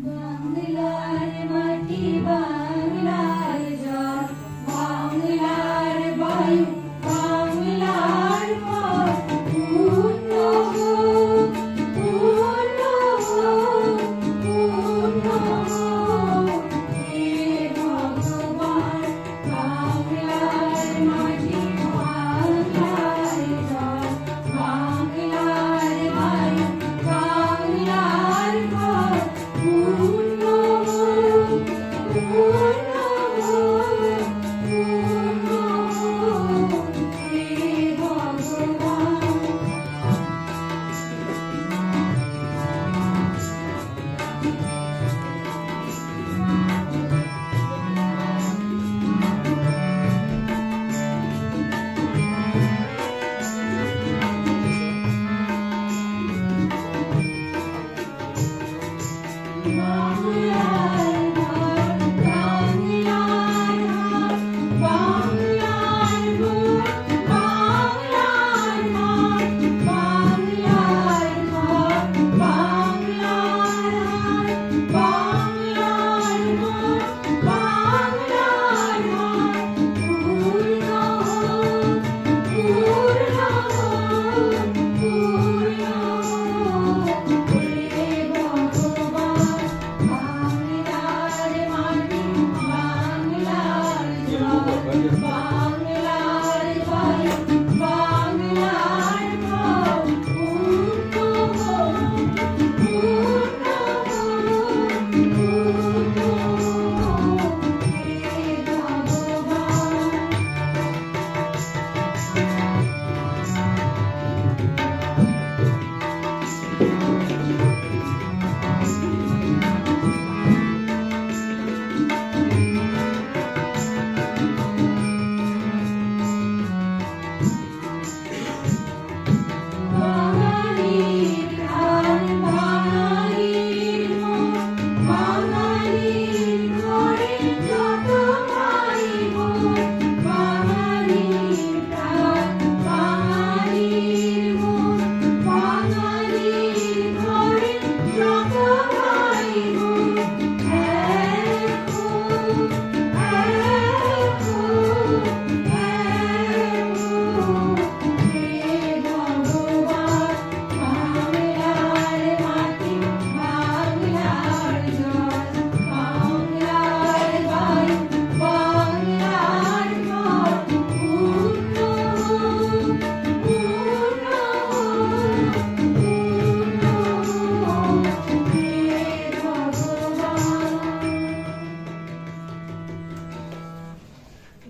Bangla yeah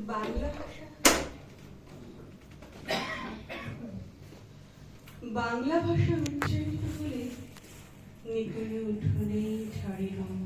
Bangla ভাষা বাংলা ভাষা উচ্চারিত হলে নিগুনে উঠোনে ঝড়ে রঙ